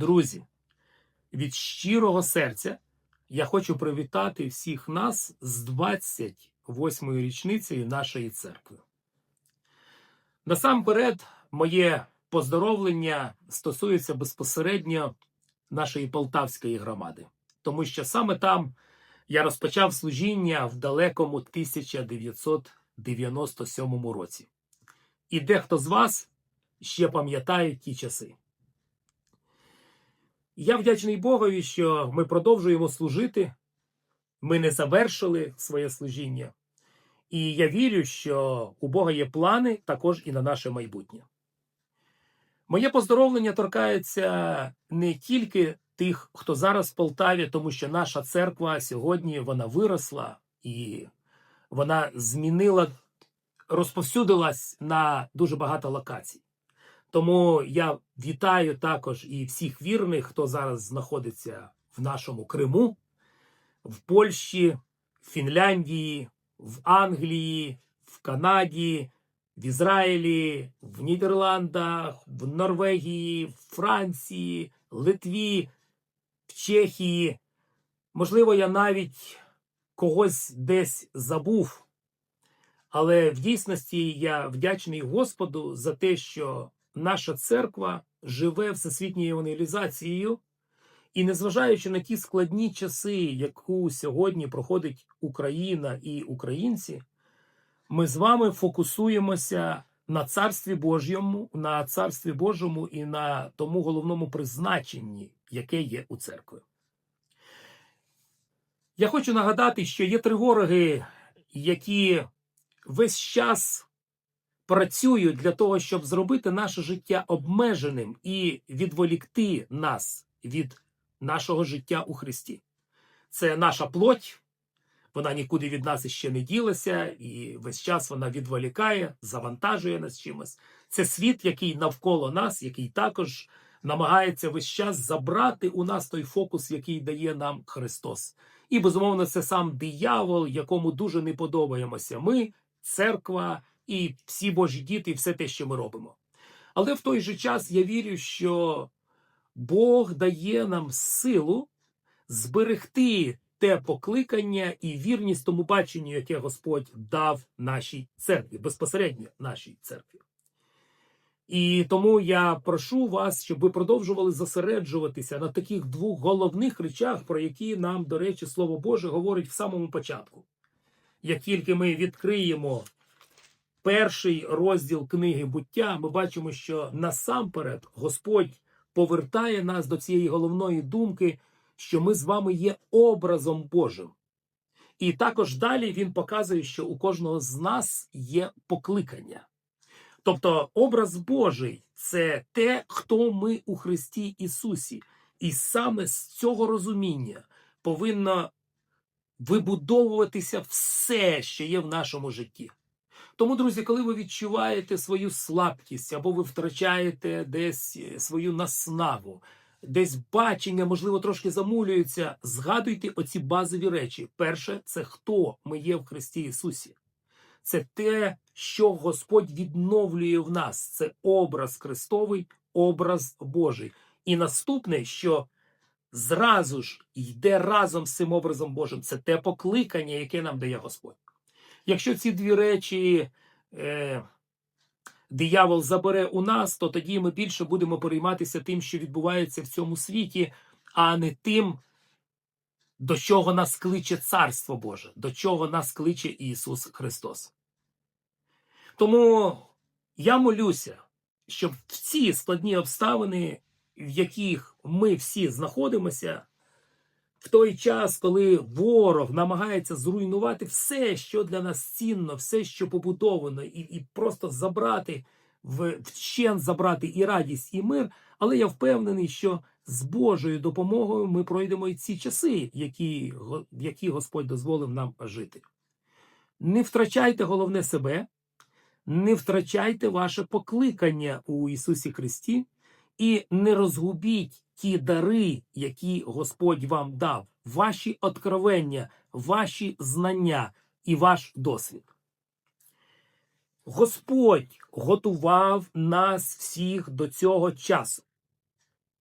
Друзі, від щирого серця я хочу привітати всіх нас з 28-ю річницею нашої церкви. Насамперед, моє поздоровлення стосується безпосередньо нашої полтавської громади, тому що саме там я розпочав служіння в далекому 1997 році. І дехто з вас ще пам'ятає ті часи. Я вдячний Богові, що ми продовжуємо служити. Ми не завершили своє служіння. І я вірю, що у Бога є плани також і на наше майбутнє. Моє поздоровлення торкається не тільки тих, хто зараз в Полтаві, тому що наша церква сьогодні вона виросла і вона змінила, розповсюдилась на дуже багато локацій. Тому я вітаю також і всіх вірних, хто зараз знаходиться в нашому Криму, в Польщі, в Фінляндії, в Англії, в Канаді, в Ізраїлі, в Нідерландах, в Норвегії, в Франції, Литві, в Чехії. Можливо, я навіть когось десь забув. Але в дійсності я вдячний Господу за те, що наша церква живе всесвітньою евангелізацією, і незважаючи на ті складні часи, яку сьогодні проходить Україна і українці, ми з вами фокусуємося на царстві Божому, на царстві Божому і на тому головному призначенні, яке є у церкві. Я хочу нагадати, що є три вороги, які весь час працюють для того, щоб зробити наше життя обмеженим і відволікти нас від нашого життя у Христі. Це наша плоть, вона нікуди від нас іще не ділася, і весь час вона відволікає, завантажує нас чимось. Це світ, який навколо нас, який також намагається весь час забрати у нас той фокус, який дає нам Христос. І безумовно, це сам диявол, якому дуже не подобаємося. Ми, церква і всі Божі діти, і все те, що ми робимо. Але в той же час я вірю, що Бог дає нам силу зберегти те покликання і вірність тому баченню, яке Господь дав нашій церкві, безпосередньо нашій церкві. І тому я прошу вас, щоб ви продовжували зосереджуватися на таких двох головних речах, про які нам, до речі, Слово Боже говорить в самому початку. Як тільки ми відкриємо перший розділ книги буття, ми бачимо, що насамперед Господь повертає нас до цієї головної думки, що ми з вами є образом Божим. І також далі він показує, що у кожного з нас є покликання. Тобто, образ Божий це те, хто ми у Христі Ісусі. І саме з цього розуміння повинно вибудовуватися все, що є в нашому житті. Тому, друзі, коли ви відчуваєте свою слабкість або ви втрачаєте десь свою наснагу, десь бачення, можливо, трошки замулюється, згадуйте оці базові речі. Перше, це хто ми є в Христі Ісусі. Це те, що Господь відновлює в нас. Це образ Христовий, образ Божий. І наступне, що зразу ж йде разом з цим образом Божим, це те покликання, яке нам дає Господь. Якщо ці дві речі е, диявол забере у нас, то тоді ми більше будемо перейматися тим, що відбувається в цьому світі, а не тим, до чого нас кличе Царство Боже, до чого нас кличе Ісус Христос. Тому я молюся, щоб в ці складні обставини, в яких ми всі знаходимося, в той час, коли ворог намагається зруйнувати все, що для нас цінно, все, що побудовано, і і просто забрати в вчен забрати і радість, і мир. Але я впевнений, що з Божою допомогою ми пройдемо і ці часи, які, які Господь дозволив нам жити. Не втрачайте головне себе, не втрачайте ваше покликання у Ісусі Христі і не розгубіть ті дари, які Господь вам дав, ваші откровення, ваші знання і ваш досвід. Господь готував нас всіх до цього часу.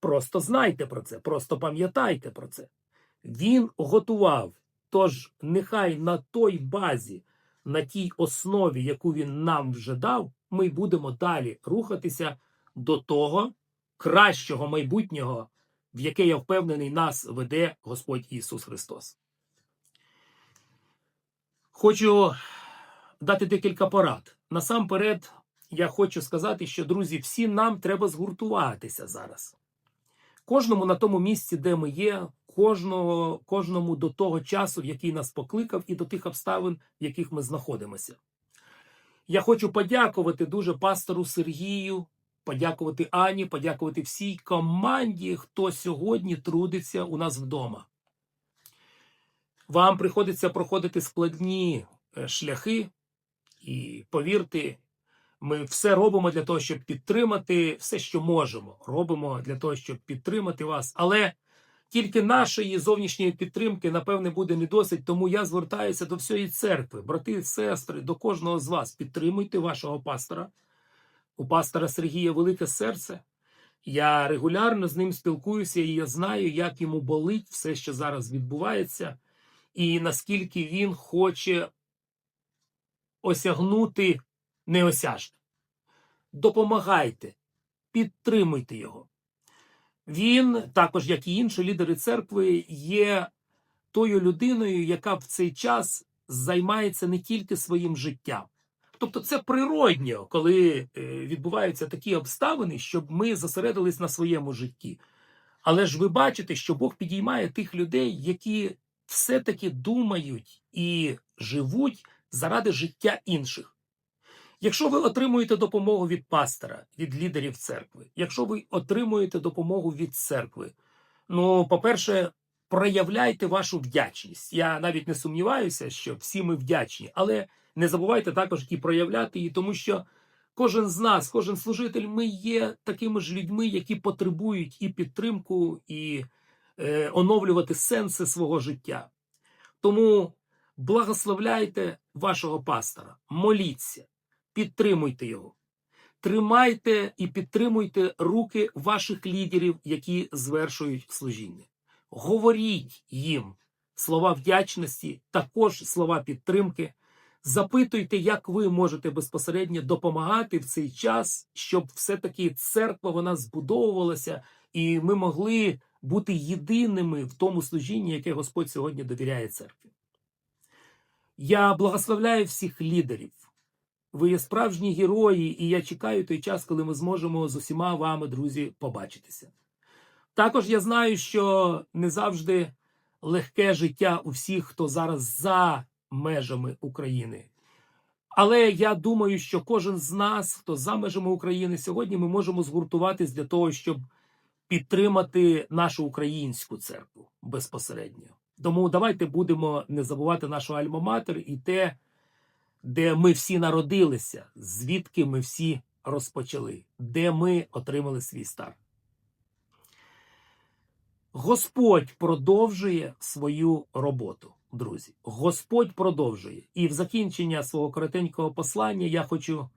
Просто знайте про це, просто пам'ятайте про це. Він готував. Тож нехай на той базі, на тій основі, яку він нам вже дав, ми будемо далі рухатися до того кращого майбутнього, в яке я впевнений, нас веде Господь Ісус Христос. Хочу дати декілька порад. Насамперед, я хочу сказати, що, друзі, всі нам треба згуртуватися зараз. Кожному на тому місці, де ми є, кожного, кожному до того часу, в який нас покликав, і до тих обставин, в яких ми знаходимося. Я хочу подякувати дуже пастору Сергію, подякувати Ані, подякувати всій команді, хто сьогодні трудиться у нас вдома. Вам приходиться проходити складні е, шляхи, і повірте, ми все робимо для того, щоб підтримати все, що можемо. Робимо для того, щоб підтримати вас. Але тільки нашої зовнішньої підтримки, напевне, буде не досить. Тому я звертаюся до всієї церкви, брати, сестри, до кожного з вас. Підтримуйте вашого пастора. У пастора Сергія велике серце. Я регулярно з ним спілкуюся, і я знаю, як йому болить все, що зараз відбувається, і наскільки він хоче осягнути неосяжне. Допомагайте, підтримуйте його. Він, також як і інші лідери церкви, є тою людиною, яка в цей час займається не тільки своїм життям. Тобто це природньо, коли е, відбуваються такі обставини, щоб ми зосередились на своєму житті. Але ж ви бачите, що Бог підіймає тих людей, які все-таки думають і живуть заради життя інших. Якщо ви отримуєте допомогу від пастора, від лідерів церкви, якщо ви отримуєте допомогу від церкви, ну, по-перше, проявляйте вашу вдячність. Я навіть не сумніваюся, що всі ми вдячні, але не забувайте також і проявляти її, тому що кожен з нас, кожен служитель, ми є такими ж людьми, які потребують і підтримку, і е, оновлювати сенси свого життя. Тому благословляйте вашого пастора, моліться підтримуйте його. Тримайте і підтримуйте руки ваших лідерів, які звершують служіння. Говоріть їм слова вдячності, також слова підтримки. Запитуйте, як ви можете безпосередньо допомагати в цей час, щоб все-таки церква вона збудовувалася, і ми могли бути єдиними в тому служінні, яке Господь сьогодні довіряє церкві. Я благословляю всіх лідерів. Ви є справжні герої, і я чекаю той час, коли ми зможемо з усіма вами, друзі, побачитися. Також я знаю, що не завжди легке життя у всіх, хто зараз за межами України. Але я думаю, що кожен з нас, хто за межами України, сьогодні ми можемо згуртуватись для того, щоб підтримати нашу українську церкву безпосередньо. Тому давайте будемо не забувати нашу альма-матер і те де ми всі народилися, звідки ми всі розпочали, де ми отримали свій старт. Господь продовжує свою роботу, друзі. Господь продовжує. І в закінчення свого коротенького послання я хочу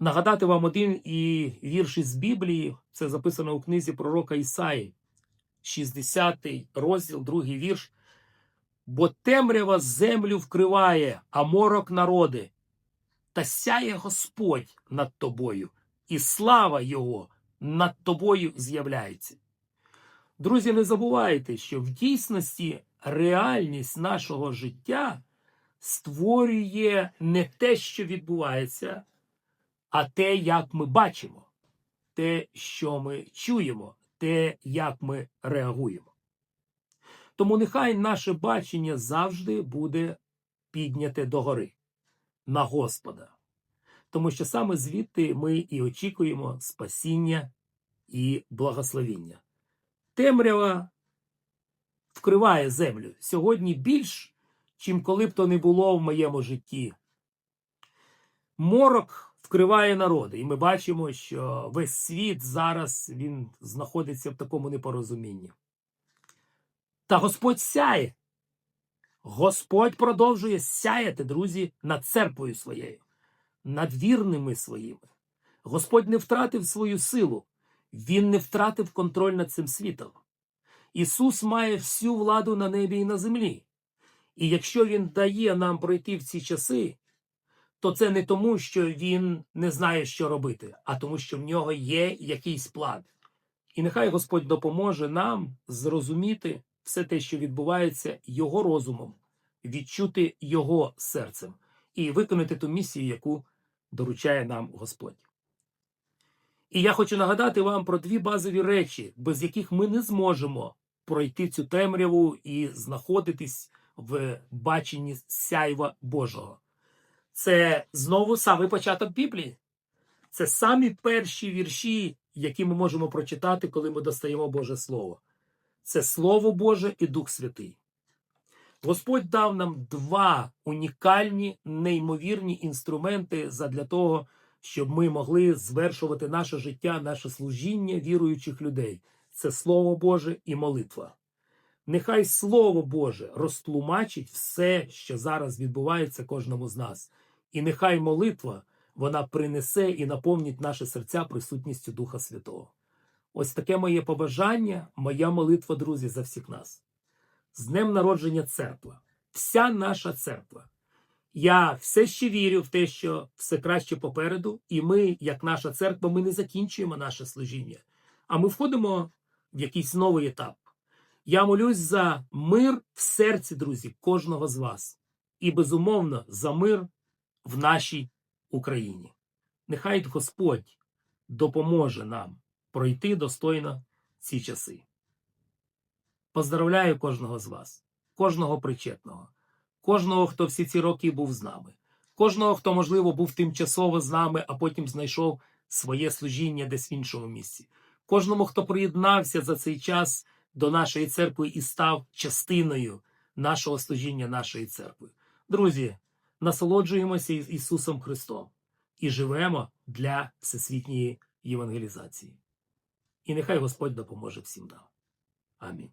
нагадати вам один і вірш із Біблії. Це записано у книзі пророка Ісаї, 60 розділ, другий вірш бо темрява землю вкриває, а морок народи. Та сяє Господь над тобою, і слава Його над тобою з'являється. Друзі, не забувайте, що в дійсності реальність нашого життя створює не те, що відбувається, а те, як ми бачимо, те, що ми чуємо, те, як ми реагуємо. Тому нехай наше бачення завжди буде підняте догори на Господа. Тому що саме звідти ми і очікуємо спасіння і благословіння. Темрява вкриває землю сьогодні більш, чим коли б то не було в моєму житті. Морок вкриває народи, і ми бачимо, що весь світ зараз він знаходиться в такому непорозумінні. Та Господь сяє. Господь продовжує сяяти, друзі, над церквою своєю, над вірними своїми. Господь не втратив свою силу. Він не втратив контроль над цим світом. Ісус має всю владу на небі і на землі. І якщо Він дає нам пройти в ці часи, то це не тому, що Він не знає, що робити, а тому, що в нього є якийсь план. І нехай Господь допоможе нам зрозуміти все те, що відбувається Його розумом, відчути Його серцем і виконати ту місію, яку доручає нам Господь. І я хочу нагадати вам про дві базові речі, без яких ми не зможемо пройти цю темряву і знаходитись в баченні сяйва Божого. Це знову самий початок Біблії. Це самі перші вірші, які ми можемо прочитати, коли ми достаємо Боже Слово. Це Слово Боже і Дух Святий. Господь дав нам два унікальні, неймовірні інструменти задля того, щоб ми могли звершувати наше життя, наше служіння віруючих людей. Це Слово Боже і молитва. Нехай Слово Боже розтлумачить все, що зараз відбувається кожному з нас. І нехай молитва вона принесе і наповнить наші серця присутністю Духа Святого. Ось таке моє побажання, моя молитва, друзі, за всіх нас. З днем народження церква, вся наша церква. Я все ще вірю в те, що все краще попереду, і ми, як наша церква, ми не закінчуємо наше служіння, а ми входимо в якийсь новий етап. Я молюсь за мир в серці, друзі, кожного з вас, і безумовно за мир в нашій Україні. Нехай Господь допоможе нам пройти достойно ці часи. Поздравляю кожного з вас, кожного причетного, кожного, хто всі ці роки був з нами, кожного, хто, можливо, був тимчасово з нами, а потім знайшов своє служіння десь в іншому місці. Кожному, хто приєднався за цей час до нашої церкви і став частиною нашого служіння, нашої церкви. Друзі, насолоджуємося Іс- Ісусом Христом і живемо для всесвітньої євангелізації. І нехай Господь допоможе всім нам. Амінь.